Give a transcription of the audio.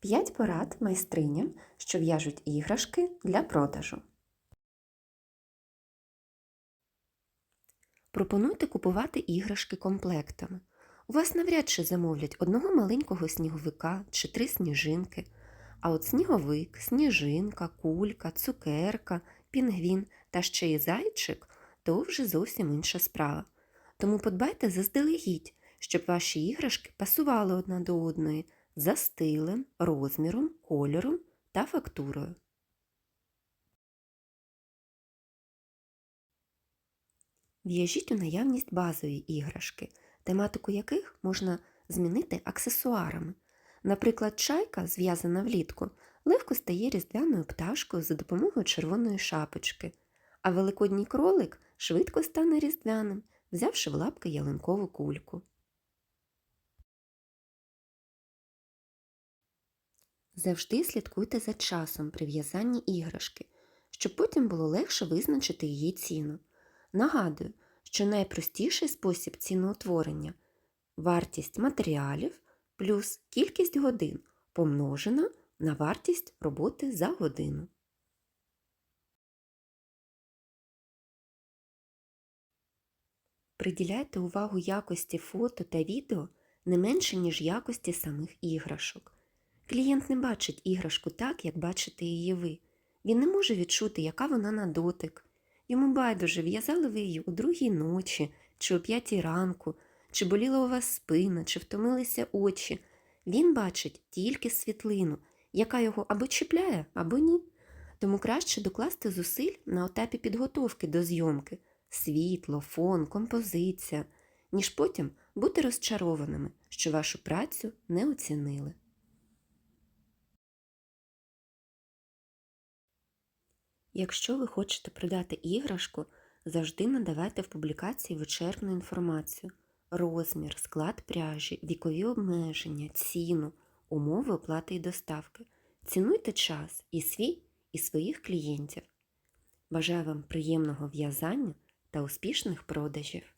5 порад майстриням, що в'яжуть іграшки для продажу. Пропонуйте купувати іграшки комплектами. У вас навряд чи замовлять одного маленького сніговика чи три сніжинки, а от сніговик, сніжинка, кулька, цукерка, пінгвін та ще й зайчик то вже зовсім інша справа. Тому подбайте заздалегідь, щоб ваші іграшки пасували одна до одної за стилем, розміром, кольором та фактурою. В'яжіть у наявність базові іграшки, тематику яких можна змінити аксесуарами. Наприклад, чайка, зв'язана влітку, легко стає різдвяною пташкою за допомогою червоної шапочки, а великодній кролик швидко стане різдвяним, взявши в лапки ялинкову кульку. Завжди слідкуйте за часом при в'язанні іграшки, щоб потім було легше визначити її ціну. Нагадую, що найпростіший спосіб ціноутворення вартість матеріалів плюс кількість годин помножена на вартість роботи за годину. Приділяйте увагу якості фото та відео не менше, ніж якості самих іграшок. Клієнт не бачить іграшку так, як бачите її ви. Він не може відчути, яка вона на дотик. Йому байдуже, в'язали ви її у другій ночі, чи о п'ятій ранку, чи боліла у вас спина, чи втомилися очі. Він бачить тільки світлину, яка його або чіпляє, або ні. Тому краще докласти зусиль на етапі підготовки до зйомки світло, фон, композиція, ніж потім бути розчарованими, що вашу працю не оцінили. Якщо ви хочете продати іграшку, завжди надавайте в публікації вичерпну інформацію розмір, склад пряжі, вікові обмеження, ціну, умови оплати і доставки. Цінуйте час і свій, і своїх клієнтів. Бажаю вам приємного в'язання та успішних продажів!